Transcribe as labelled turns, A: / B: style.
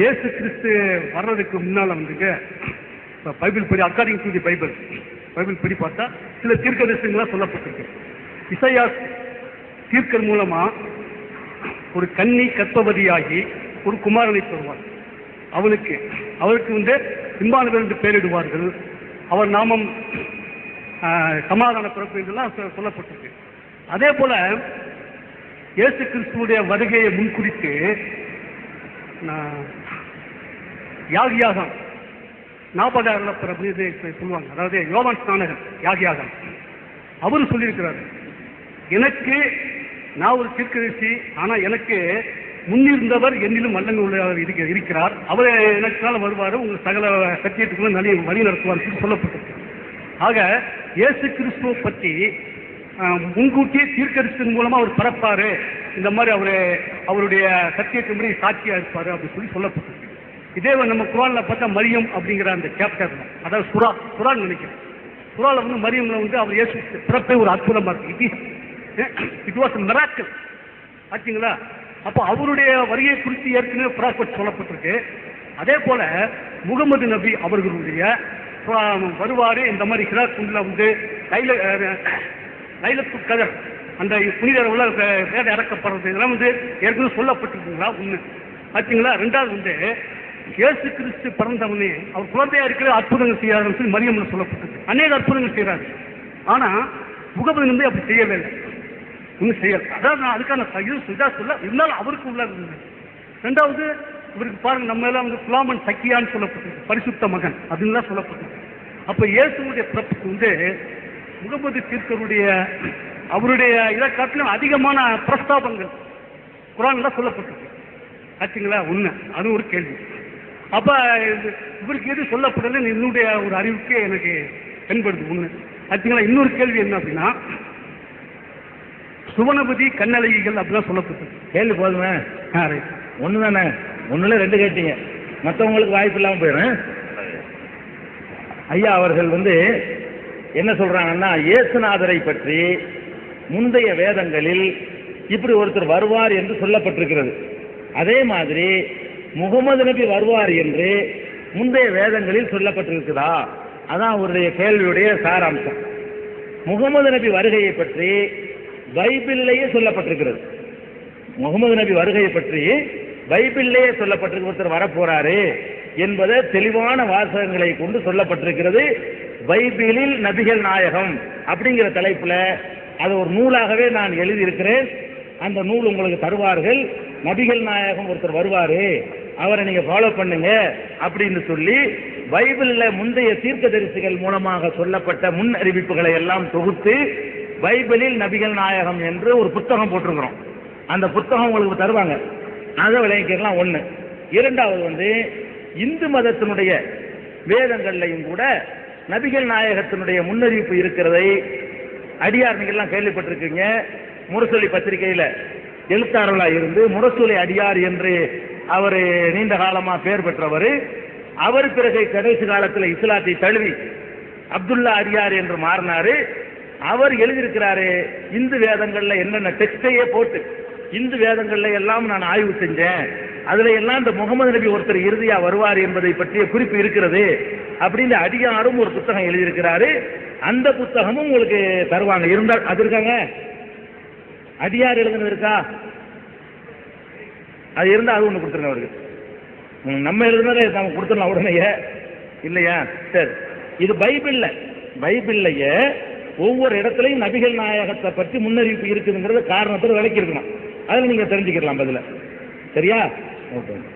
A: இயேசு கிறிஸ்து வர்றதுக்கு முன்னால் வந்துங்க இப்போ பைபிள் படி according to the Bible Bible படி பார்த்தா சில தீர்க்க தரிசனங்களாக சொல்லப்பட்டிருக்கு. இசையா தீர்க்கல் மூலமாக ஒரு கன்னி கற்பவதியாகி ஒரு குமாரனை பெறுவார். அவனுக்கு அவருக்கு வந்து இம்மானுவேல் என்று பெயரிடுவார்கள். அவர் நாமம் சமாதான பிறப்பு இதெல்லாம் சொல்லப்பட்டிருக்கு. அதே போல இயேசு கிறிஸ்துவுடைய வருகையை முன்குறித்து நான் யாகியாகம். நாற்பதாயிரம் பிறப்பு இது சொல்லுவாங்க. அதாவது யோவான் ஸ்நானகன் யாகியாகம். அவர் சொல்லியிருக்கிறாரு எனக்கு நான் ஒரு தீர்க்கதரிசி ஆனால் எனக்கு முன்னிருந்தவர் என்னிலும் வல்லங்க உள்ளவர் இருக்க இருக்கிறார். அவர் எனக்குனால வருவார் உங்கள் சகல சத்தியத்துக்குள்ள நலி வழி நடத்துவார் என்று ஆக இயேசு கிறிஸ்துவை பற்றி முன்கூட்டியே தீர்க்கதரிசன் மூலமாக அவர் பரப்பாரு இந்த மாதிரி அவர் அவருடைய சத்தியத்தின்படி சாட்சியாக இருப்பார் அப்படின்னு சொல்லி சொல்லப்பட்டிருக்கு. இதே நம்ம குரானில் பார்த்தா மரியம் அப்படிங்கிற அந்த சாப்டர்ல அதாவது சுறா சுறான்னு நினைக்கிறேன். சுறாவில் வந்து மரியம்ல வந்து அவர் இயேசு பிறப்பே ஒரு அற்புதமாக இருக்கு. இட் இட் வாஸ் மிராக்கிள் ஆச்சுங்களா அப்போ அவருடைய வருகை குறித்து ஏற்கனவே ப்ராஸ்பெக்ட் சொல்லப்பட்டிருக்கு. அதே போல முகமது நபி அவர்களுடைய வருவார் இந்த மாதிரி ஹிராக் குண்டில் வந்து லைல அஹ், லைலத்து கதர் அந்த புனிதர் உள்ள வேலை இறக்கப்படுறது இதெல்லாம் வந்து ஏற்கனவே சொல்லப்பட்டிருக்குங்களா? ஒன்று பார்த்தீங்களா ரெண்டாவது வந்து இயேசு கிறிஸ்து பிறந்தவனே அவர் குழந்தையா இருக்கிற அற்புதங்கள் செய்யாருன்னு சொல்லி மரியம்ல சொல்லப்பட்டது அநேக அற்புதங்கள் செய்யறாரு ஆனால் முகமது வந்து அப்படி செய்யவே இல்லை. ஒன்றும் செய்யல. அதான் நான் அதுக்கான ச- இது சொல்ல இருந்தாலும் அவருக்கு உள்ள இருந்தது. ரெண்டாவது இவருக்கு பாருங்க நம்ம எல்லாம் வந்து குலாமன் சக்கியான்னு சொல்லப்பட்டது பரிசுத்த மகன் அப்படின்னு தான் சொல்லப்பட்டது அப்போ இயேசுடைய பிறப்புக்கு வந்து முகமது தீர்க்கருடைய அவருடைய இதை காட்டிலும் அதிகமான பிரஸ்தாபங்கள் குரான்ல சொல்லப்பட்டிருக்கு. ஆச்சுங்களா உண்மை. அது ஒரு கேள்வி. அப்ப இவருக்கு எது சொல்லப்படல? என்னுடைய ஒரு அறிவுக்கு எனக்கு தென்படுது. ஒண்ணு ஆச்சுங்களா இன்னொரு கேள்வி என்ன அப்படின்னா சுவனபதி கண்ணழகிகள் அப்படிலாம் சொல்லப்பட்டிருக்கு.
B: கேள்வி போதுமே.
A: ஆ.
B: ஒன்று தானே ஒன்றில் ரெண்டு கேட்டீங்க. மற்றவங்களுக்கு வாய்ப்பு இல்லாமல் போயிடும் ஐயா அவர்கள் வந்து என்ன சொல்றாங்கன்னா இயேசுநாதரை பற்றி முந்தைய வேதங்களில் இப்படி ஒருத்தர் வருவார் என்று சொல்லப்பட்டிருக்கிறது. அதே மாதிரி முகமது நபி வருவார் என்று முந்தைய வேதங்களில் சொல்லப்பட்டிருக்குதா? அதான் அவருடைய கேள்வியுடைய சாராம்சம். முகமது நபி வருகையை பற்றி பைபிளிலேயே சொல்லப்பட்டிருக்கிறது. முகமது நபி வருகையை பற்றி பைபிளிலேயே சொல்லப்பட்டிருக்க ஒருத்தர் வரப்போறாரு என்பதை தெளிவான வாசகங்களை கொண்டு சொல்லப்பட்டிருக்கிறது பைபிளில் நபிகள் நாயகம் அப்படிங்கிற தலைப்புல அது ஒரு நூலாகவே நான் எழுதியிருக்கிறேன். அந்த நூல் உங்களுக்கு தருவார்கள். நபிகள் நாயகம் ஒருத்தர் வருவார். அவரை நீங்கள் ஃபாலோ பண்ணுங்க அப்படின்னு சொல்லி பைபிளில் முந்தைய தீர்க்கதரிசிகள் மூலமாக சொல்லப்பட்ட முன் அறிவிப்புகளை எல்லாம் தொகுத்து பைபிளில் நபிகள் நாயகம் என்று ஒரு புத்தகம் போட்டிருக்கிறோம். அந்த புத்தகம் உங்களுக்கு தருவாங்க. அதை விளங்கிக்கலாம் ஒன்று இரண்டாவது வந்து இந்து மதத்தினுடைய வேதங்கள்லையும் கூட நபிகள் நாயகத்தினுடைய முன்னறிவிப்பு இருக்கிறதை அடியார் நீங்கள்லாம் கேள்விப்பட்டிருக்கீங்க. முரசொலி பத்திரிகையில எழுத்தாளர்களா இருந்து முரசொலி அடியார் என்று அவர் நீண்ட காலமாக பெயர் பெற்றவர். அவர் பிறகு கடைசி காலத்தில் இஸ்லாத்தை தழுவி அப்துல்லா அடியார் என்று மாறினாரு. அவர் எழுதியிருக்கிறாரு இந்து வேதங்களில் என்னென்ன டெக்ஸ்டையே போட்டு இந்து வேதங்கள்ல எல்லாம் நான் ஆய்வு செஞ்சேன். அதுல எல்லாம் இந்த முகமது நபி ஒருத்தர் இறுதியா வருவார் என்பதை பற்றிய குறிப்பு இருக்கிறது. அப்படின்னு அடியாரும் ஒரு புத்தகம் எழுதியிருக்கிறாரு. அந்த புத்தகமும் உங்களுக்கு தருவாங்க. இருந்தால் அது இருக்காங்க? அடியார் எழுதுனது இருக்கா? அது இருந்தால் அது ஒன்று கொடுத்துருங்க அவருக்கு. நம்ம எழுதுனதை நம்ம கொடுத்துடலாம் உடனேயே. இல்லையா? சரி. இது பைபிள்ல. பைபிள்லையே ஒவ்வொரு இடத்துலையும் நபிகள் நாயகத்தை பற்றி முன்னறிவிப்பு இருக்குதுங்கிறது காரணத்தில் விளக்கி இருக்கணும் அதில் நீங்கள் தெரிஞ்சுக்கிடலாம் பதில. சரியா? ஓகே.